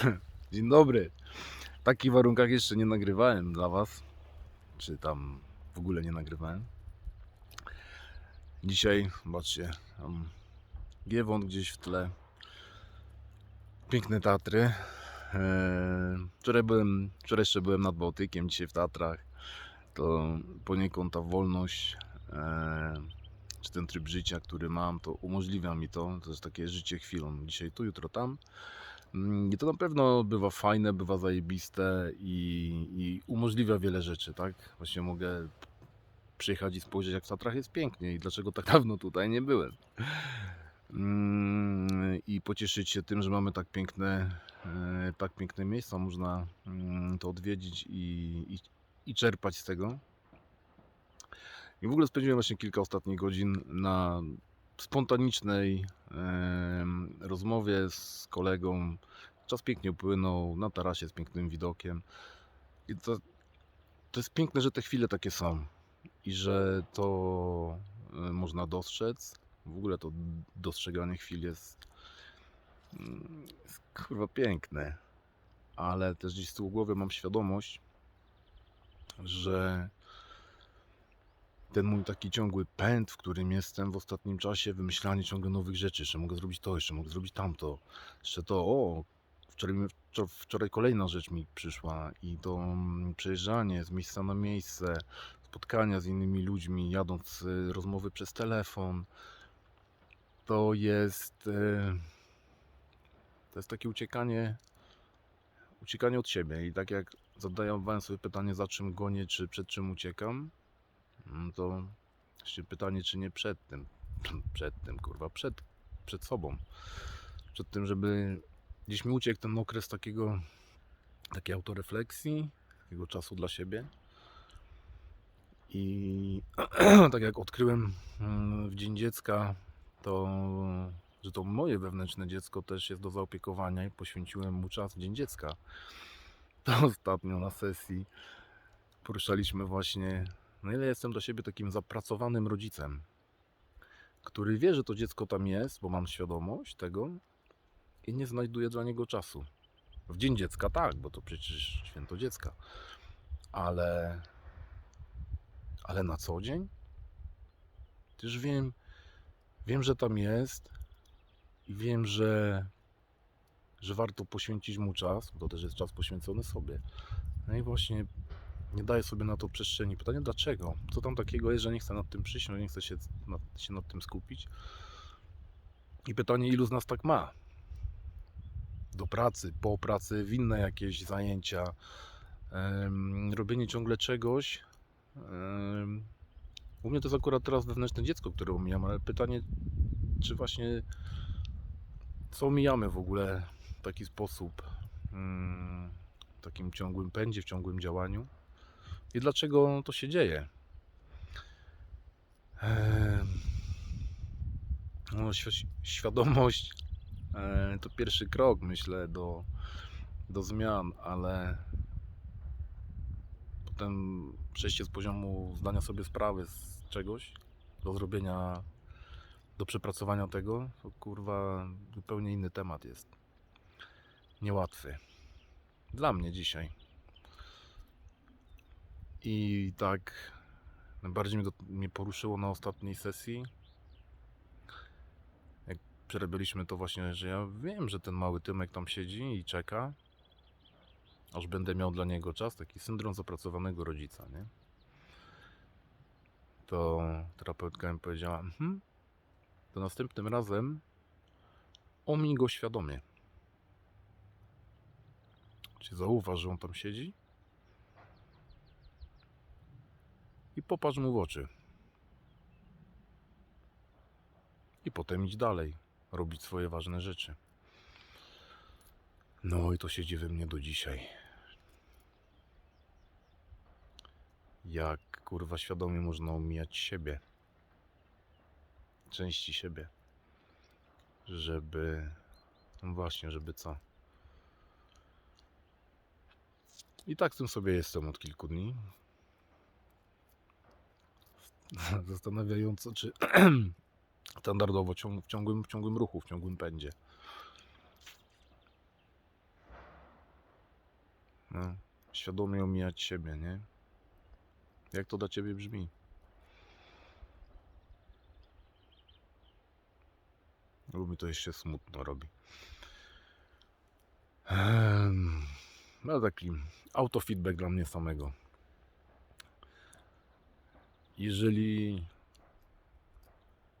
Dzień dobry. W takich warunkach jeszcze nie nagrywałem dla Was. Czy tam w ogóle nie nagrywałem. Dzisiaj, zobaczcie, tam Giewont gdzieś w tle. Piękne Tatry. Eee, Wczoraj, byłem, wczoraj jeszcze byłem nad Bałtykiem, dzisiaj w Tatrach. To poniekąd ta wolność, eee, czy ten tryb życia, który mam, to umożliwia mi to. To jest takie życie chwilą. Dzisiaj tu, jutro tam. Mm, I to na pewno bywa fajne, bywa zajebiste i, i umożliwia wiele rzeczy, tak? Właśnie mogę przyjechać i spojrzeć, jak w Tatrach jest pięknie i dlaczego tak dawno tutaj nie byłem. Mm, I pocieszyć się tym, że mamy tak piękne, e, tak piękne miejsca, można mm, to odwiedzić i, i, i czerpać z tego. I w ogóle spędziłem właśnie kilka ostatnich godzin na spontanicznej rozmowie z kolegą. Czas pięknie upłynął na tarasie z pięknym widokiem. I to, to jest piękne, że te chwile takie są i że to można dostrzec. W ogóle to dostrzeganie chwil jest, jest kurwa piękne. Ale też gdzieś z tyłu głowy mam świadomość, że ten mój taki ciągły pęd, w którym jestem w ostatnim czasie, wymyślanie ciągle nowych rzeczy, jeszcze mogę zrobić to, jeszcze mogę zrobić tamto, jeszcze to, o, wczoraj, wczoraj kolejna rzecz mi przyszła i to mm, przejeżdżanie z miejsca na miejsce, spotkania z innymi ludźmi, jadąc y, rozmowy przez telefon, to jest, y, to jest takie uciekanie, uciekanie od siebie i tak jak zadawałem sobie pytanie, za czym gonię, czy przed czym uciekam, no to jeszcze pytanie, czy nie przed tym. Przed tym, kurwa, przed, przed sobą. Przed tym, żeby gdzieś mi uciekł ten okres takiego, takiej autorefleksji, takiego czasu dla siebie. I tak jak odkryłem mm, w Dzień Dziecka, to że to moje wewnętrzne dziecko też jest do zaopiekowania i poświęciłem mu czas w Dzień Dziecka. To ostatnio na sesji poruszaliśmy właśnie na ile jestem dla siebie takim zapracowanym rodzicem, który wie, że to dziecko tam jest, bo mam świadomość tego i nie znajduje dla niego czasu. W dzień dziecka tak, bo to przecież święto dziecka. Ale ale na co dzień? Też wiem, wiem, że tam jest i wiem, że że warto poświęcić mu czas, bo to też jest czas poświęcony sobie. No i właśnie nie daję sobie na to przestrzeni. Pytanie dlaczego? Co tam takiego jest, że nie chcę nad tym przyjść, no nie chcę się nad, się nad tym skupić? I pytanie, ilu z nas tak ma? Do pracy, po pracy, w inne jakieś zajęcia, robienie ciągle czegoś. u mnie to jest akurat teraz wewnętrzne dziecko, które omijam, ale pytanie, czy właśnie co omijamy w ogóle w taki sposób, mm, w takim ciągłym pędzie, w ciągłym działaniu? I dlaczego to się dzieje? Em, No, świ- świadomość e, to pierwszy krok, myślę, do, do zmian, ale potem przejście z poziomu zdania sobie sprawy z czegoś do zrobienia, do przepracowania tego, to kurwa zupełnie inny temat jest. Niełatwy. Dla mnie dzisiaj. I tak najbardziej mnie, to, mnie poruszyło na ostatniej sesji. Jak przerabialiśmy to właśnie, że ja wiem, że ten mały Tymek tam siedzi i czeka, aż będę miał dla niego czas. Taki syndrom zapracowanego rodzica, nie? To terapeutka mi powiedziała, mhm, to następnym razem omij go świadomie. Czy zauważ, że on tam siedzi? I popatrz mu w oczy. I potem idź dalej, robić swoje ważne rzeczy. No i to siedzi we mnie do dzisiaj. Jak kurwa świadomie można omijać siebie, części siebie, żeby, no właśnie, żeby co? I tak z tym sobie jestem od kilku dni. Zastanawiająco, czy standardowo w, ciągłym, w ciągłym ruchu, w ciągłym pędzie. No. Świadomie omijać siebie, nie? Jak to dla ciebie brzmi? Bo mi to jeszcze smutno robi. Ehm, No taki autofeedback dla mnie samego. Jeżeli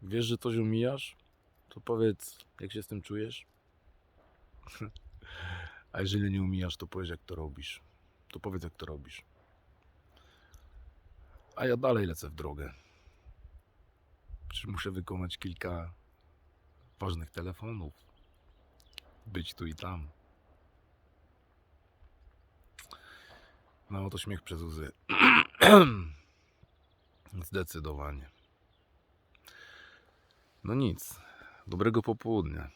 wiesz, że coś omijasz, to powiedz, jak się z tym czujesz. A jeżeli nie umijasz, to powiedz, jak to robisz. To powiedz, jak to robisz. A ja dalej lecę w drogę. Przecież muszę wykonać kilka ważnych telefonów. Być tu i tam. No to śmiech przez łzy. Zdecydowanie. No nic. Dobrego popołudnia.